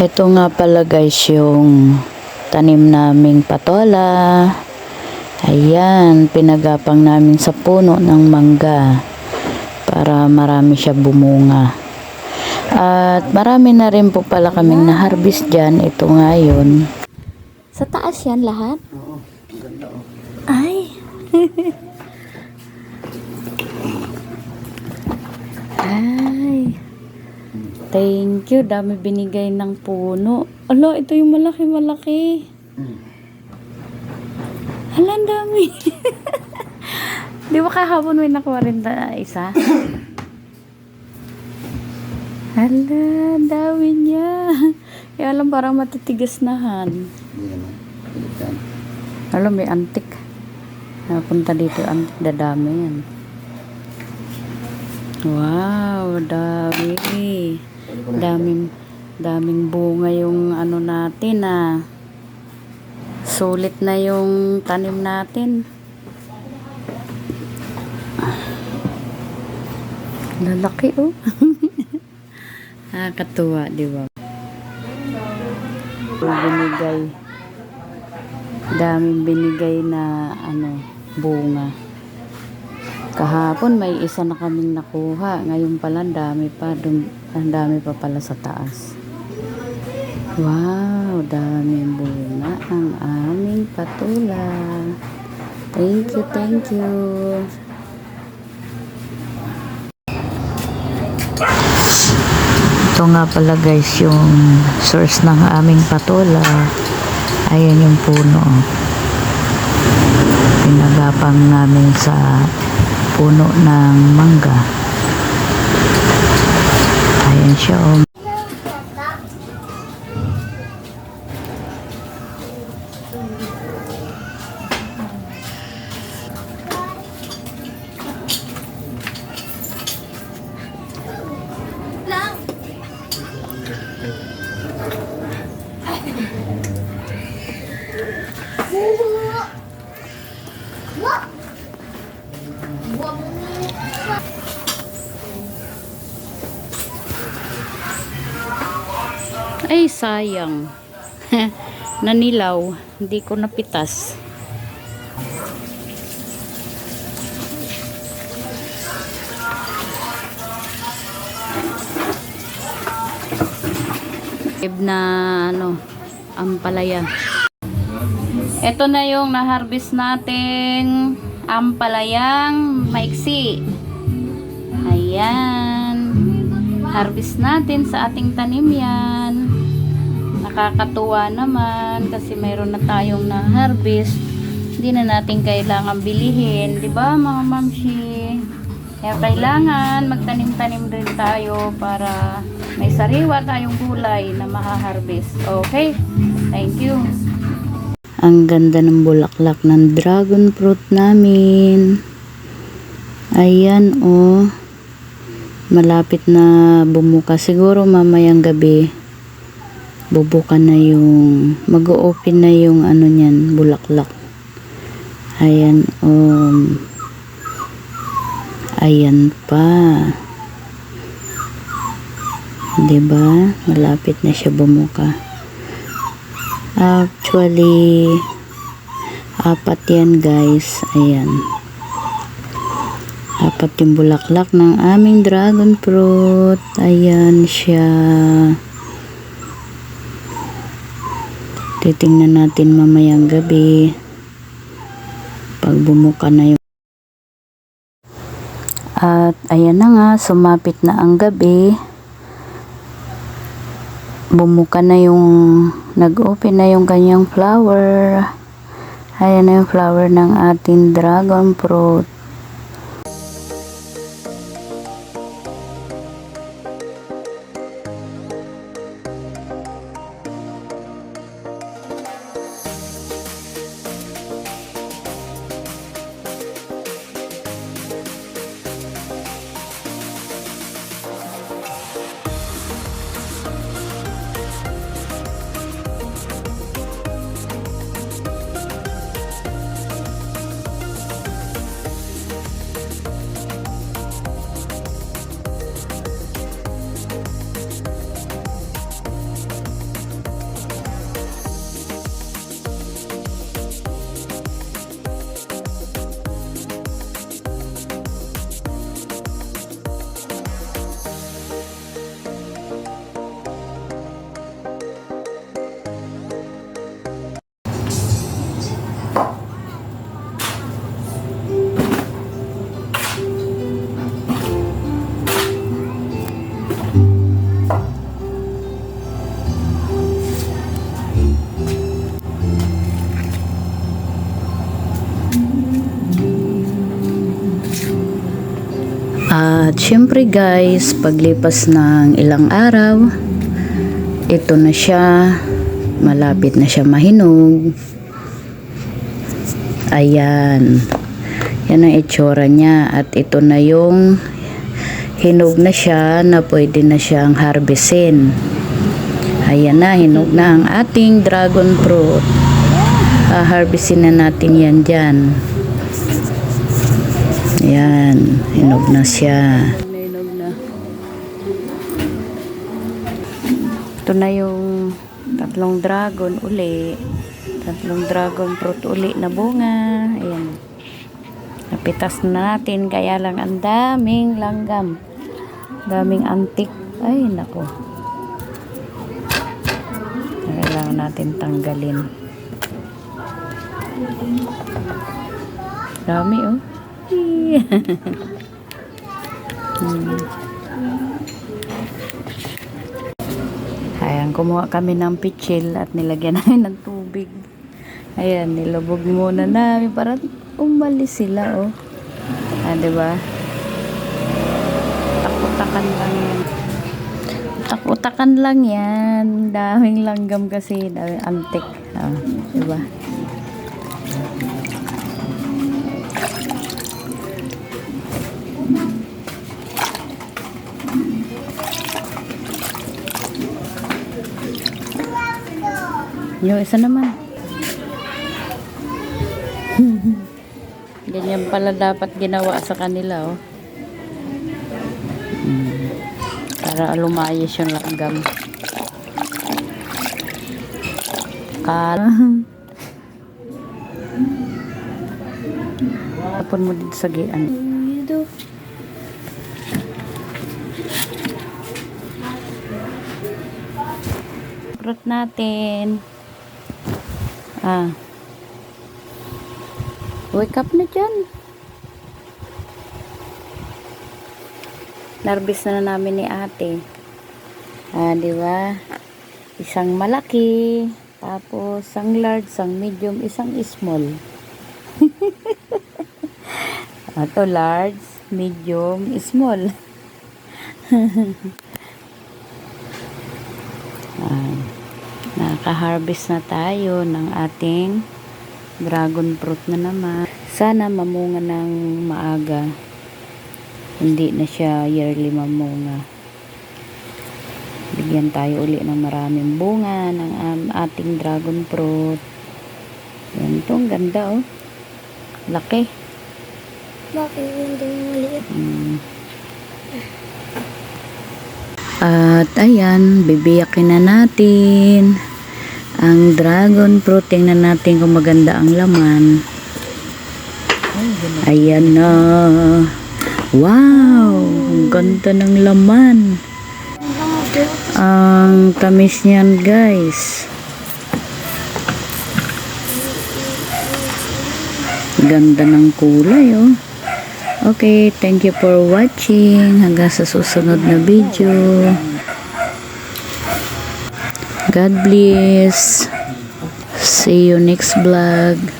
Ito nga pala guys yung tanim naming patola. Ayan, pinagapang namin sa puno ng mangga para marami siya bumunga. At marami na rin po pala kaming na-harvest dyan. Ito nga yun. Sa taas yan lahat? Ay! Ay! Thank you. Dami binigay ng puno. Ala, ito yung malaki-malaki. Ang dami. Di ba kahapon may nakuha rin na isa? Hala, ang dami niya. Kaya alam, parang matitigas na han. Pilitan. Alam, may antik. Napunta dito, antik, dadami yan. Wow, dami. Daming, daming bunga yung ano natin ah. Sulit na yung tanim natin. Lalaki oh. Nakakatuwa, di ba? Binigay. Daming binigay na ano, bunga. Kahapon may isa na kaming nakuha. Ngayon pala dami pa. Dum, ang dami pa pala sa taas. Wow, daming bunga ang aming patula. Thank you, thank you. Ito nga pala guys yung source ng aming patola. Ayan yung puno. Pinagapang namin sa puno ng mangga. Ayan siya Ay, sayang. Nanilaw. Hindi ko napitas. na ano, ampalaya. Ito na yung na-harvest nating ampalayang maiksi. Ayan. Harvest natin sa ating tanim yan. Nakakatuwa naman kasi mayroon na tayong na-harvest. Hindi na natin kailangan bilihin. 'di ba mga mamshi? Kaya kailangan magtanim-tanim rin tayo para may sariwa tayong gulay na maha-harvest. Okay? Thank you. Ang ganda ng bulaklak ng dragon fruit namin. Ayan oh. Malapit na bumuka. Siguro mamayang gabi bubuka na yung mag-open na yung ano niyan, bulaklak. Ayan um Ayan pa. 'Di ba? Malapit na siya bumuka. Actually, apat yan guys. Ayan. Apat yung bulaklak ng aming dragon fruit. Ayan siya. Titingnan natin mamayang gabi. Pag bumuka na yung at ayan na nga, sumapit na ang gabi. Bumuka na yung, nag-open na yung kanyang flower. Ayan na yung flower ng ating dragon fruit. Syempre guys, paglipas ng ilang araw, ito na siya, malapit na siya mahinog. Ayan. Yan ang itsura niya at ito na yung hinog na siya na pwede na siyang harvestin. Ayan na, hinog na ang ating dragon fruit. Ah, harvestin na natin yan dyan. Ayan, hinog na siya. Hinog na. Ito na yung tatlong dragon uli. Tatlong dragon fruit uli na bunga. Ayan. Napitas na natin, kaya lang ang daming langgam. Daming antik. Ay, nako. Kailangan natin tanggalin. Dami, oh. Hmm. Ayan, kumuha kami ng pitchil at nilagyan namin ng tubig. Ayan, nilubog muna namin para umalis sila, oh. Ah, diba? Takutakan lang yan. Takutakan lang yan. Daming langgam kasi. Daming antik. Ah, diba? Yung isa naman. Ganyan pala dapat ginawa sa kanila, oh. Para lumayas yung langgam. Kal. Tapon mo dito sa gian. Fruit natin. Ah. Wake up na dyan. Narbis na, na namin ni ate. Ah, di ba? Isang malaki, tapos isang large, isang medium, isang small. Ito large, medium, small. ah, naka-harvest na tayo ng ating dragon fruit na naman. Sana mamunga ng maaga. Hindi na siya yearly mamunga. Bigyan tayo uli ng maraming bunga ng um, ating dragon fruit. Yan to, ganda oh. Laki. Bakit hindi maliit? Mm. At ayan, bibiyakin na natin ang dragon fruit. Tingnan natin kung maganda ang laman. Ayan na. Wow! Ang ganda ng laman. Ang tamis niyan guys. Ganda ng kulay oh. Okay, thank you for watching. Hanggang sa susunod na video. God bless. See you next vlog.